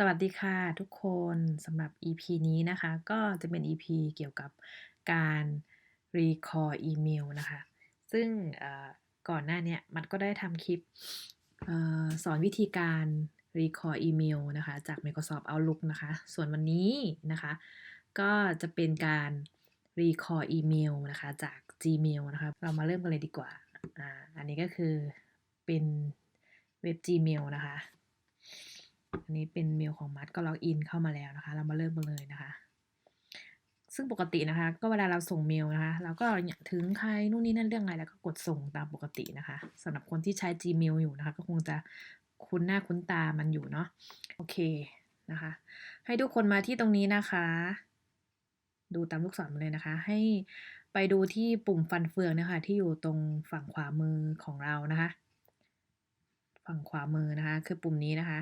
สวัสดีค่ะทุกคนสำหรับ EP นี้นะคะ ก็จะเป็น EP เกี่ยวกับการ recall อีเมลนะคะ ซึ่งก่อนหน้านี้มันก็ได้ทำคลิปออสอนวิธีการ recall อีเมลนะคะ จาก Microsoft Outlook นะคะ ส่วนวันนี้นะคะ ก็จะเป็นการ recall อีเมลนะคะ จาก Gmail นะคะ เรามาเริ่มกันเลยดีกว่าอ่า อันนี้ก็คือเป็นเว็บ Gmail นะคะ อันนี้เป็นเมลของมัดก็ล็อกอินเข้ามาแล้วนะคะ เรามาเริ่มกันเลยนะคะ ซึ่งปกตินะคะ ก็เวลาเราส่งเมลนะคะ เราก็ถึงใครนู่นนี่นั่นเรื่องอะไรแล้วก็กดส่งตามปกตินะคะสำหรับคนที่ใช้ Gmail อยู่นะคะ ก็คงจะคุ้นหน้าคุ้นตามันอยู่เนาะโอเคนะคะ ให้ทุกคนมาที่ตรงนี้นะคะ ดูตามลูกศรมาเลยนะคะ ให้ไปดูที่ปุ่มฟันเฟืองนะคะ ที่อยู่ตรงฝั่งขวามือของเรานะคะ ฝั่งขวามือนะคะ คือปุ่มนี้นะคะ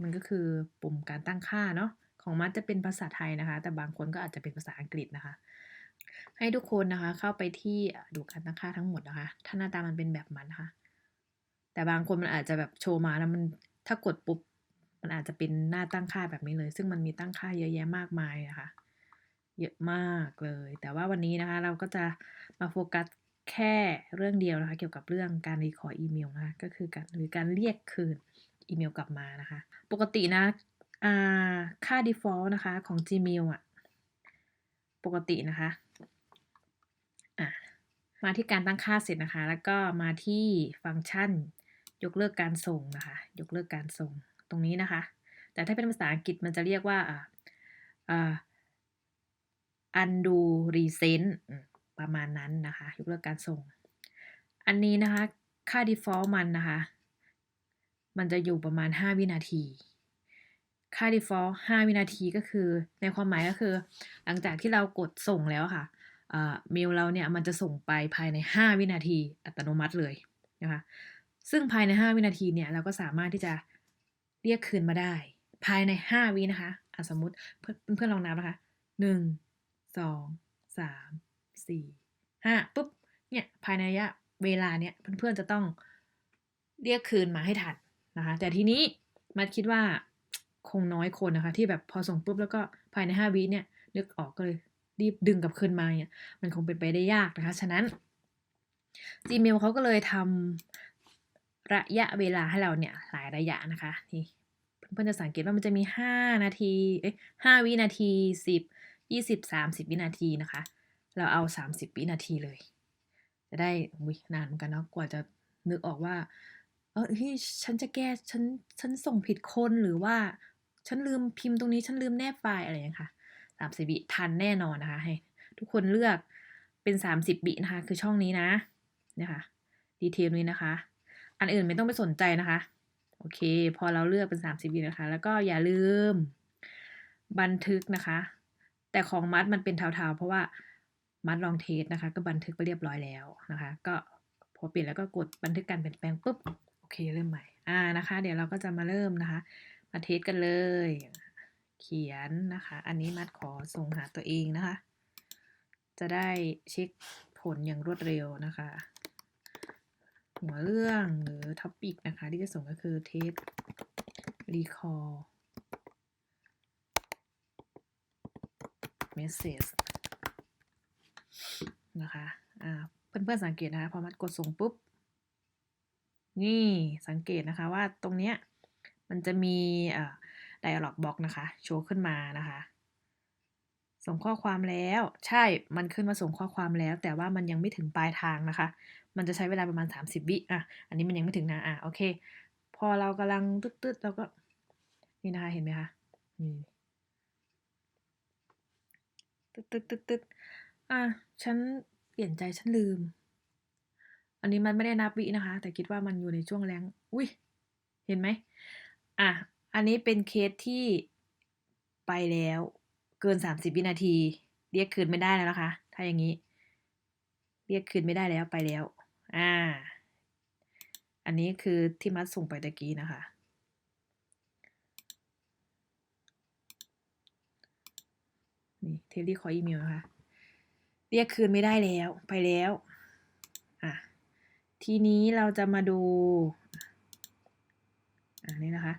มันก็คือปุ่มการตั้งค่าเนาะของมัดจะเป็นภาษาไทยนะคะ แต่บางคนก็อาจจะเป็นภาษาอังกฤษนะคะ ให้ทุกคนนะคะเข้าไปที่ดูการตั้งค่าทั้งหมดนะคะถ้าหน้าตามันเป็นแบบมันนะคะ แต่บางคนมันอาจจะแบบโชว์มาแล้วมันถ้ากดปุ๊บมันอาจจะเป็นหน้าตั้งค่าแบบนี้เลย ซึ่งมันมีตั้งค่าเยอะแยะมากมายนะคะ เยอะมากเลย แต่ว่าวันนี้นะคะเราก็จะมาโฟกัสแค่เรื่องเดียวนะคะ เกี่ยวกับเรื่องการรีคอร์อีเมลนะคะก็คือการหรือการเรียกคืน อีเมลกลับมานะคะ ปกตินะค่า default นะคะของ Gmail อะปกตินะคะะมาที่การตั้งค่าเสร็จนะคะ แล้วก็มาที่ฟังก์ชัน ยกเลิกการส่งนะคะ ยกเลิกการส่งตรงนี้นะคะ แต่ถ้าเป็นภาษาอังกฤษมันจะเรียกว่าอ่า undo resend ประมาณนั้นนะคะ ยกเลิกการส่ง อันนี้นะคะ ค่า default มันนะคะ มันจะอยู่ประมาณ 5 วินาทีค่า default 5 วินาทีก็คือ ในความหมายก็คือ หลังจากที่เรากดส่งแล้วค่ะเมลเราเนี่ยมันจะส่งไปภายใน 5 วินาทีอัตโนมัติเลยนะคะซึ่งภายใน 5 วินาทีเนี่ยเราก็สามารถที่จะเรียกคืนมาได้ ภายใน 5 วินะคะอะสมมติเพื่อนๆลองนับนะคะ 1 2 3 4 5ปุ๊บเนี่ยภายในระยะเวลาเนี่ยเพื่อนๆจะต้องเรียกคืนมาให้ทัน นะคะ แต่ทีนี้มัดคิดว่าคงน้อยคนนะคะ ที่แบบพอส่งปุ๊บแล้วก็ภายใน 5วิเนี่ยนึกออกก็เลยรีบดึงกลับคืนมาเนี่ยมันคงเป็นไปได้ยากนะคะ ฉะนั้น Gmail เขาก็เลยทำระยะเวลาให้เราเนี่ยหลายระยะนะคะนี่เพื่อนๆจะสังเกตว่ามันจะมี 5 นาที เอ้ย5วินาที 10 20 30 วินาทีนะคะ เราเอา 30 วินาทีเลย จะได้นานเหมือนกันเนาะ กว่าจะนึกออกว่า เออที่ฉันจะแก้ฉันฉันส่งผิดคนหรือว่า ฉันลืมพิมพ์ตรงนี้ฉันลืมแนบไฟล์อะไรอย่างค่ะสามสิบวิทันแน่นอนนะคะ ให้ ทุกคนเลือกเป็นสามสิบวินะคะ คือช่องนี้นะนะคะดีเทลนี้นะคะ อันอื่นไม่ต้องไปสนใจนะคะ โอเค พอเราเลือกเป็นสามสิบวินะคะ แล้วก็อย่าลืม บันทึกนะคะ แต่ของมัดมันเป็นเทาๆ เพราะว่ามัดลองเทสนะคะ ก็บันทึกไปเรียบร้อยแล้วนะคะ ก็พอเปลี่ยนแล้วก็กดบันทึกการเปลี่ยนแปลงปุ๊บ เคเริ่มใหม่ อ่านะคะ เดี๋ยวเราก็จะมาเริ่มนะคะ มาเทสกันเลย เขียนนะคะ อันนี้มัดขอส่งหาตัวเองนะคะ จะได้เช็คผลอย่างรวดเร็วนะคะ หัวเรื่องหรือท็อปิกนะคะ ที่จะส่งก็คือเทสรีคอร์เมสเซจนะคะ อ่า เพื่อนๆสังเกตนะคะ พอมัดกดส่งปุ๊บ นี่สังเกตนะคะว่าตรงเนี้ยมันจะมีอ่า dialog box นะคะ โชว์ขึ้นมานะคะ ส่งข้อความแล้ว ใช่ มันขึ้นมาส่งข้อความแล้ว แต่ว่ามันยังไม่ถึงปลายทางนะคะ มันจะใช้เวลาประมาณ 30 วิอะ อันนี้มันยังไม่ถึงนะ อะ โอเค พอเรากำลังตึ๊ดๆเราก็ นี่นะคะ เห็นไหมคะนี่ตึ๊ดตึ๊ดตึ๊ดตึ๊ดอะ ฉันเปลี่ยนใจ ฉันลืม อันนี้มันไม่ได้นับวินะคะ แต่คิดว่ามันอยู่ในช่วงแรงอุ้ยเห็นไหมอะอันนี้เป็นเคสที่ไปแล้วเกิน 30 วินาที เรียกคืนไม่ได้แล้วนะคะ ถ้าอย่างนี้ เรียกคืนไม่ได้แล้วไปแล้ว อ่า อันนี้คือที่มัดส่งไปตะกี้นะคะนี่เทปที่ขออีเมลนะคะ เรียกคืนไม่ได้แล้ว ไปแล้ว ทีนี้เราจะมาดูอ่านี่นะคะ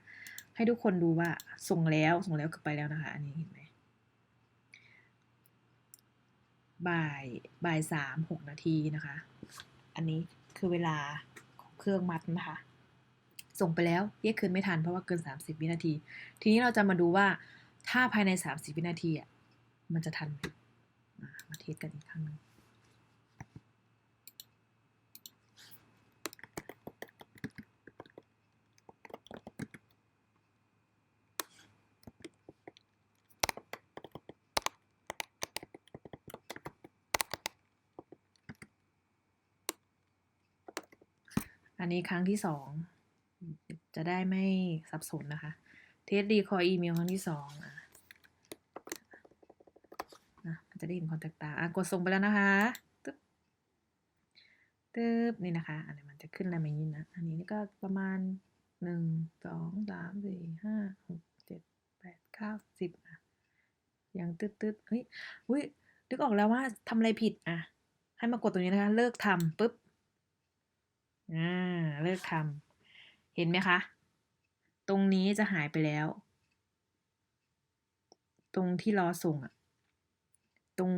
ให้ทุกคนดูว่าส่งแล้วส่งแล้วคือไปแล้วนะคะ อันนี้เห็นไหมบ่ายบ่ายสามหกนาทีนะคะ อันนี้คือเวลาของเครื่องมัดนะคะ ส่งไปแล้วเรียกคืนไม่ทันเพราะว่าเกิน 30 วินาที ทีนี้เราจะมาดูว่าถ้าภายใน 30 วินาทีอะมันจะทันไหมมาเทสกันอีกครั้งหนึง อันนี้ครั้งที่สองจะได้ไม่สับสนนะคะ เทสรีคออีเมลครั้งที่สองอะนะมันจะได้เห็นคอนแทคตาอะกดส่งไปแล้วนะคะตึ๊บตึ๊บนี่นะคะ อันนี้มันจะขึ้นอะไรมาอย่างนี้นะ อันนี้นี่ก็ประมาณหนึ่งสองสามสี่ห้าหกเจ็ดแปดเก้าสิบอะยังตึ๊ดตึ๊ดเฮ้ยอุ้ยนึกออกแล้วว่าทำอะไรผิดอะ ให้มากดตรงนี้นะคะ เลิกทำปุ๊บ อ่าเลิกทำเห็นไหมคะ ตรงนี้จะหายไปแล้ว ตรงที่รอส่งอะตรง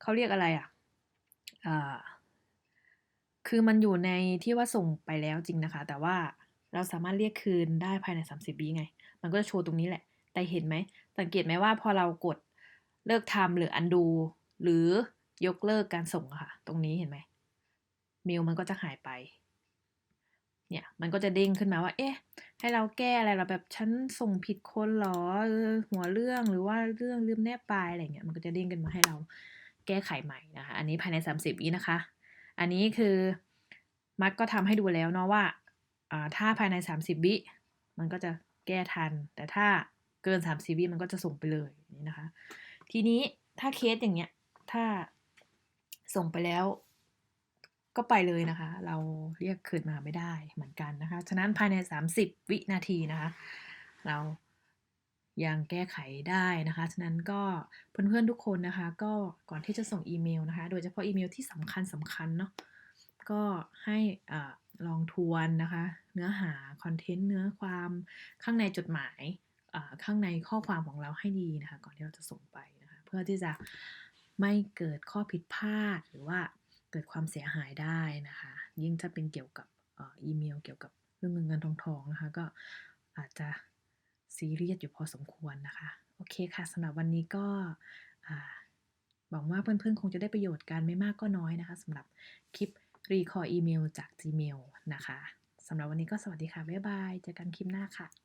เขาเรียกอะไรอะอ่าคือมันอยู่ในที่ว่าส่งไปแล้วจริงนะคะ แต่ว่าเราสามารถเรียกคืนได้ภายใน 30วิไง มันก็จะโชว์ตรงนี้แหละ แต่เห็นไหม สังเกตไหมว่าพอเรากดเลิกทำหรือ undo หรือยกเลิกการส่งอะค่ะ ตรงนี้เห็นไหมเมลมันก็จะหายไป เนี่ยมันก็จะเด้งขึ้นมาว่า เอ๊ะ ให้เราแก้อะไรเราแบบฉันส่งผิดคนเหรอหัวเรื่องหรือว่าเรื่องลืมแนบปลายอะไรเงี้ยมันก็จะเด้งขึ้นมาให้เราแก้ไขใหม่นะคะ อันนี้ภายใน 30 วินะคะ อันนี้คือมัดก็ทำให้ดูแล้วเนาะว่าอ่าถ้าภายใน 30 วิมันก็จะแก้ทัน แต่ถ้าเกิน 30 วิมันก็จะส่งไปเลยนี่นะคะ ทีนี้ถ้าเคสอย่างเงี้ยถ้าส่งไปแล้ว ก็ไปเลยนะคะ เราเรียกคืนมาไม่ได้เหมือนกันนะคะ ฉะนั้นภายใน 30 วินาทีนะคะ เรายังแก้ไขได้นะคะ ฉะนั้นก็เพื่อนๆทุกคนนะคะ ก็ก่อนที่จะส่งอีเมลนะคะ โดยเฉพาะอีเมลที่สำคัญสำคัญเนาะ ก็ให้อาลองทวนนะคะ เนื้อหาคอนเทนต์เนื้อความข้างในจดหมายอ่าข้างในข้อความของเราให้ดีนะคะ ก่อนที่เราจะส่งไปนะคะ เพื่อที่จะไม่เกิดข้อผิดพลาดหรือว่า เกิดความเสียหายได้นะคะ ยิ่งถ้าเป็นเกี่ยวกับอ,อีเมลเกี่ยวกับเรื่องเงินเงินทองทองนะคะก็อาจจะซีเรียสอยู่พอสมควรนะคะ โอเคค่ะสำหรับวันนี้ก็อ่าหวังว่าเพื่อนๆ คงจะได้ประโยชน์กันไม่มากก็น้อยนะคะสำหรับคลิปรีคอร์อีเมลจาก Gmail นะคะสำหรับวันนี้ก็สวัสดีค่ะ บ๊ายบาย เจอกันคลิปหน้าค่ะ